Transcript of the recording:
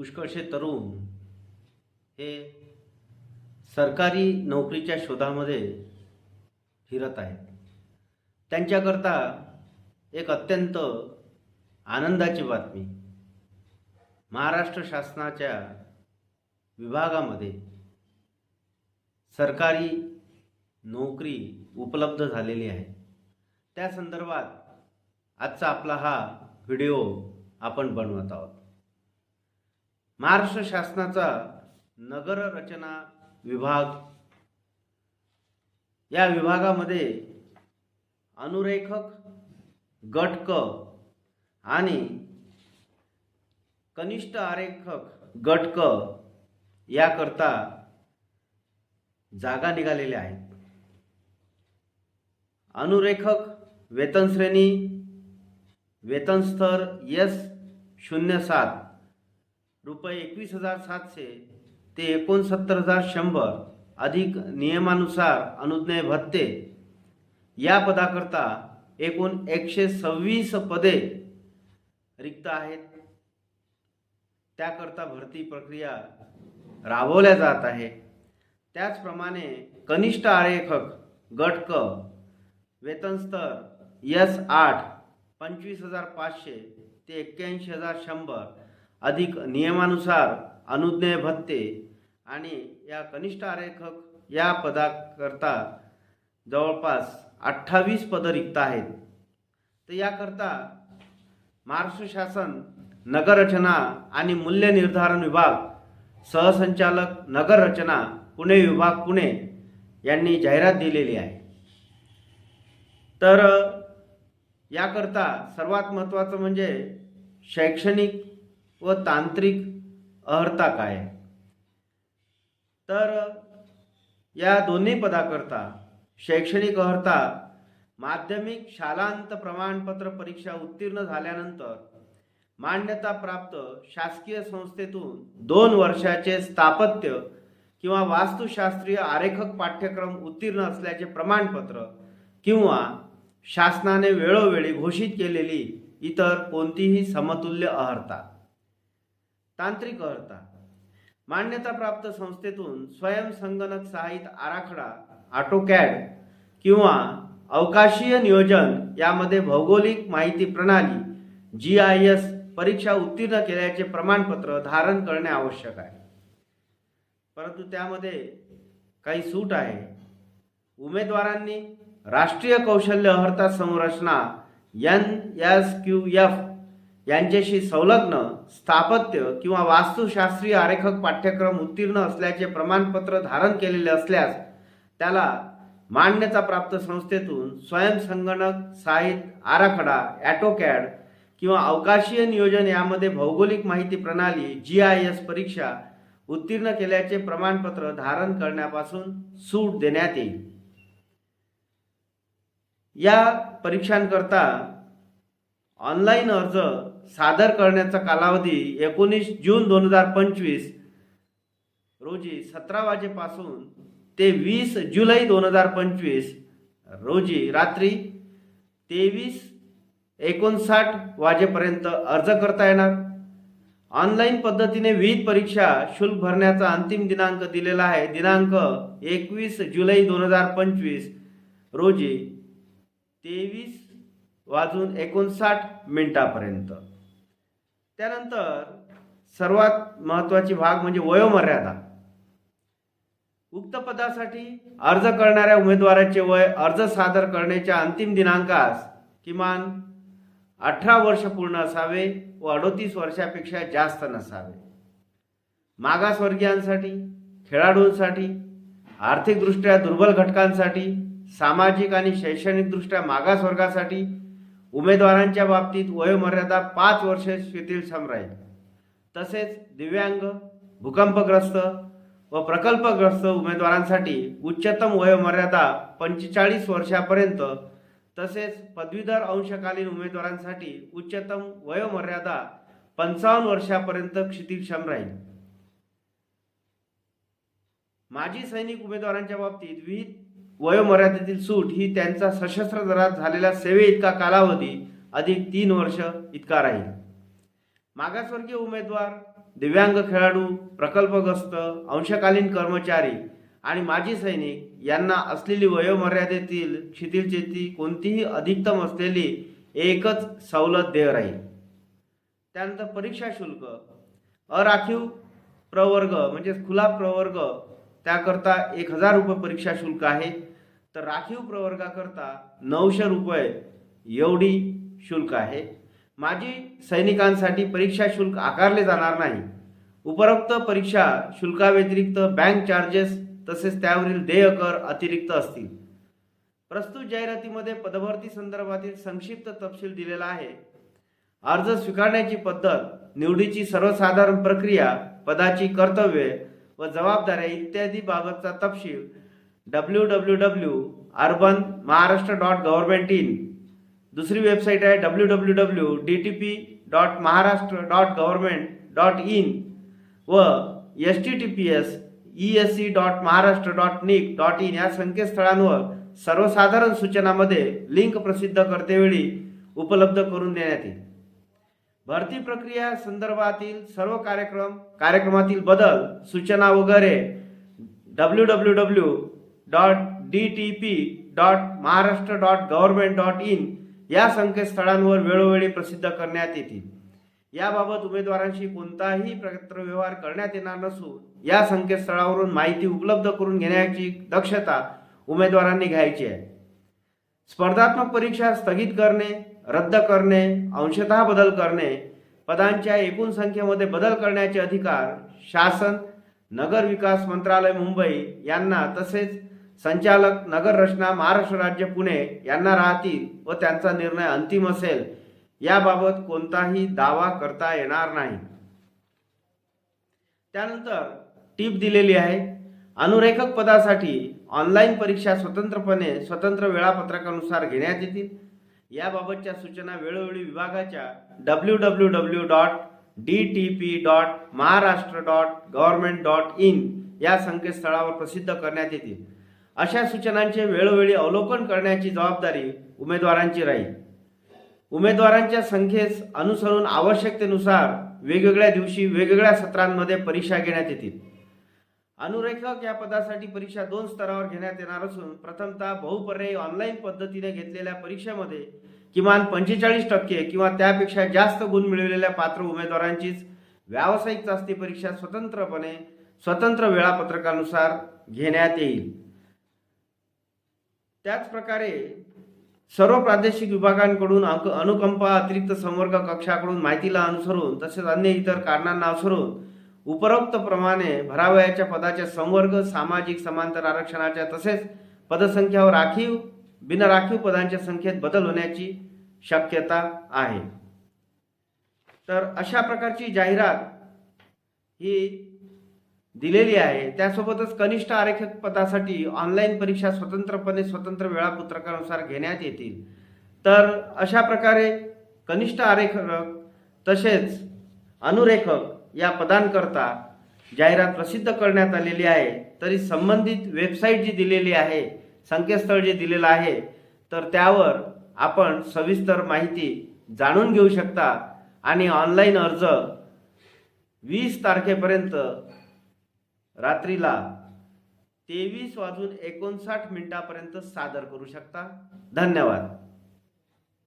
पुष्कळसे तरुण हे सरकारी नोकरीच्या शोधामध्ये फिरत आहेत. त्यांच्याकरता एक अत्यंत आनंदाची बातमी. महाराष्ट्र शासनाच्या विभागामध्ये सरकारी नोकरी उपलब्ध झालेली आहे. त्या संदर्भात आजचा आपला हा व्हिडिओ आपण बनवत आहोत. महाराष्ट्र शासनाचा नगर रचना विभाग. या विभागामध्ये अनुरेखक गटक आणि कनिष्ठ आरेखक गटक याकरता जागा निघालेल्या आहेत. अनुरेखक वेतन श्रेणी वेतन यस शून्य सात. रुपये एकवीस हजार सातशे ते एकोणसत्तर हजार शंभर अधिक नियमानुसार अनुज्ञेय भत्ते. या पदाकरता एकूण एकशे सव्वीस पदे रिक्त आहेत. त्याकरता भरती प्रक्रिया राबवल्या जात आहे. त्याचप्रमाणे कनिष्ठ आरेखक गट क वेतनस्तर यस आठ पंचवीस हजार पाचशे ते एक्क्याऐंशी हजार शंभर अधिक नियमानुसार अनुज्ञेय भत्ते आणि या कनिष्ठ आरेखक या पदाकरता जवळपास अठ्ठावीस पदं रिक्त आहेत. तर याकरता महाराष्ट्र शासन नगररचना आणि मूल्य निर्धारण विभाग सहसंचालक नगररचना पुणे विभाग पुणे यांनी जाहिरात दिलेली आहे. तर याकरता सर्वात महत्त्वाचं म्हणजे शैक्षणिक व तांत्रिक अर्हता काय? तर या दोन्ही पदाकरता शैक्षणिक अर्हता माध्यमिक शालांत प्रमाणपत्र परीक्षा उत्तीर्ण झाल्यानंतर मान्यता प्राप्त शासकीय संस्थेतून दोन वर्षाचे स्थापत्य किंवा वास्तुशास्त्रीय आरेखक पाठ्यक्रम उत्तीर्ण असल्याचे प्रमाणपत्र किंवा शासनाने वेळोवेळी घोषित केलेली इतर कोणतीही समतुल्य अर्हता तांत्रिक अर्हता मान्यताप्राप्त संस्थेतून स्वयंसंगणक सहाय्यित आराखडा ऑटोकॅड किंवा अवकाशीय नियोजन यामध्ये भौगोलिक माहिती प्रणाली जी आय एस परीक्षा उत्तीर्ण केल्याचे प्रमाणपत्र धारण करणे आवश्यक आहे. परंतु त्यामध्ये काही सूट आहे. उमेदवारांनी राष्ट्रीय कौशल्य अर्हता संरचना एन एस क्यू एफ यांच्याशी संलग्न स्थापत्य किंवा वास्तुशास्त्रीय आरेखक पाठ्यक्रम उत्तीर्ण असल्याचे प्रमाणपत्र धारण केलेले असल्यास त्याला मान्यताप्राप्त संस्थेतून स्वयंसंगणक साहित्य आराखडा ॲटोकॅड किंवा अवकाशीय नियोजन यामध्ये भौगोलिक माहिती प्रणाली जी आय एस परीक्षा उत्तीर्ण केल्याचे प्रमाणपत्र धारण करण्यापासून सूट देण्यात येईल. या परीक्षांकरता ऑनलाईन अर्ज सादर करण्याचा कालावधी एकोणीस जून दोन हजार पंचवीस रोजी सतरा वाजेपासून ते वीस जुलै दोन हजार पंचवीस रोजी रात्री तेवीस एकोणसाठ वाजेपर्यंत अर्ज करता येणार. ऑनलाईन पद्धतीने विविध परीक्षा शुल्क भरण्याचा अंतिम दिनांक दिलेला आहे. दिनांक एकवीस जुलै दोन हजार पंचवीस रोजी तेवीस वाजून एकोणसाठ मिनिटापर्यंत. त्यानंतर सर्वात महत्त्वाची भाग म्हणजे वयोमर्यादा. उक्त पदासाठी अर्ज करणाऱ्या उमेदवाराचे वय अर्ज सादर करण्याच्या अंतिम दिनांकास किमान अठरा वर्ष पूर्ण असावे व अडोतीस वर्षापेक्षा जास्त नसावे. मागासवर्गीयांसाठी खेळाडूंसाठी आर्थिकदृष्ट्या दुर्बल घटकांसाठी सामाजिक आणि शैक्षणिकदृष्ट्या मागासवर्गासाठी उमेदवारांच्या बाबतीत वयोमर्यादा पाच वर्ष शिथिलक्षम राहील तसेच दिव्यांग भूकंपग्रस्त व प्रकल्पग्रस्त उमेदवारांसाठी उच्चतम वयोमर्यादा पंचेचाळीस वर्षापर्यंत तसेच पदवीधर अंशकालीन उमेदवारांसाठी उच्चतम वयोमर्यादा पंचावन्न वर्षापर्यंत क्षितिक्षम राहील माजी सैनिक उमेदवारांच्या बाबतीत विविध वयोमर्यादेतील सूट ही त्यांचा सशस्त्र दलात झालेल्या सेवे इतका कालावधी अधिक तीन वर्ष इतका राहील. मागासवर्गीय उमेदवार दिव्यांग खेळाडू प्रकल्पग्रस्त अंशकालीन कर्मचारी आणि माजी सैनिक यांना असलेली वयोमर्यादेतील शिथिलतेची कोणतीही अधिकतम असलेली एकच सवलत देय राहील. त्यानंतर परीक्षा शुल्क अराखीव प्रवर्ग म्हणजेच खुला प्रवर्ग त्याकरता एक हजार रुपये परीक्षा शुल्क आहे. तर राखीव प्रवर्गाकरता नऊशे रुपये एवढी शुल्क आहे. माजी सैनिकांसाठी परीक्षा शुल्क आकारले जाणार नाही. उपरोक्त परीक्षा शुल्काव्यतिरिक्त बँक चार्जेस तसेच त्यावरील देय कर अतिरिक्त असतील. प्रस्तुत जाहिरातीमध्ये पदभरती संदर्भातील संक्षिप्त तपशील दिलेला आहे. अर्ज स्वीकारण्याची पद्धत निवडीची सर्वसाधारण प्रक्रिया पदाची कर्तव्ये व जबाबदाऱ्या इत्यादी बाबतचा तपशील W W W urban Maharashtra dot government in. दुसरी वेबसाईट आहे W W W D T P dot Maharashtra dot government dot in व S T T P S E S C dot Maharashtra dot NIC dot in या संकेतस्थळांवर सर्वसाधारण सूचनामध्ये link प्रसिद्ध करतेवेळी उपलब्ध करून देण्यात येईल. भरती प्रक्रिया संदर्भातील सर्व कार्यक्रम कार्यक्रमातील बदल सूचना वगैरे W W W dot D T P dot Maharashtra dot government dot in या संकेतस्थळांवर वेळोवेळी प्रसिद्ध करण्यात येतील. याबाबत उमेदवारांशी कोणताही पत्रव्यवहार करण्यात येणार नसून या संकेतस्थळावरून माहिती उपलब्ध करून घेण्याची दक्षता उमेदवारांनी घ्यायची आहे. स्पर्धात्मक परीक्षा स्थगित करणे रद्द करणे अंशतः बदल करणे पदांच्या एकूण संख्येमध्ये बदल करण्याचे अधिकार शासन नगर विकास मंत्रालय मुंबई यांना तसेच संचालक नगर रचना महाराष्ट्र राज्य पुणे यांना राहतील व त्यांचा निर्णय अंतिम असेल याबाबत कोणताही दावा करता येणार नाही. त्यानंतर टीप दिलेली आहे अनुरेखक पदासाठी ऑनलाईन परीक्षा स्वतंत्रपणे स्वतंत्र वेळापत्रकानुसार घेण्यात येतील याबाबतच्या सूचना वेळोवेळी विभागाच्या W W W dot D T P dot Maharashtra dot government dot in या संकेतस्थळावर प्रसिद्ध करण्यात येतील. अशा सूचनांचे वेळोवेळी अवलोकन करण्याची जबाबदारी उमेदवारांची राहील. उमेदवारांच्या संख्येस अनुसरून आवश्यकतेनुसार वेगवेगळ्या दिवशी वेगवेगळ्या सत्रांमध्ये परीक्षा घेण्यात येतील. अनुरेखक या पदासाठी परीक्षा दोन स्तरावर घेण्यात येणार असून प्रथमतः बहुपर्यायी ऑनलाईन पद्धतीने घेतलेल्या परीक्षेमध्ये किमान पंचेचाळीस टक्के किंवा त्यापेक्षा जास्त गुण मिळवलेल्या पात्र उमेदवारांचीच व्यावसायिक चाचणी परीक्षा स्वतंत्रपणे स्वतंत्र वेळापत्रकानुसार घेण्यात येईल. त्याचप्रकारे सर्व प्रादेशिक विभागांकडून अंक अनुकंपा अतिरिक्त संवर्ग कक्षाकडून माहितीला अनुसरून तसेच अन्य इतर कारणांना अनुसरून उपरोक्त प्रमाणे भरावयाच्या पदाच्या संवर्ग सामाजिक समांतर आरक्षणाच्या तसेच पदसंख्यावर राखीव बिनराखीव पदांच्या संख्येत बदल होण्याची शक्यता आहे. तर अशा प्रकारची जाहिरात ही दिलेली आहे. त्यासोबतच कनिष्ठ आरक्षक पदासाठी ऑनलाईन परीक्षा स्वतंत्रपणे स्वतंत्र वेळापत्रकानुसार घेण्यात येतील. तर अशा प्रकारे कनिष्ठ आरेखक तसेच अनुरेखक या पदांकरता जाहिरात प्रसिद्ध करण्यात आलेली आहे. तरी संबंधित वेबसाईट जी दिलेली आहे संकेतस्थळ जे दिलेलं आहे तर त्यावर आपण सविस्तर माहिती जाणून घेऊ शकता आणि ऑनलाईन अर्ज वीस तारखेपर्यंत रात्रीला तेवीस वाजून एकोणसाठ मिनिटापर्यंत सादर करू शकता. धन्यवाद.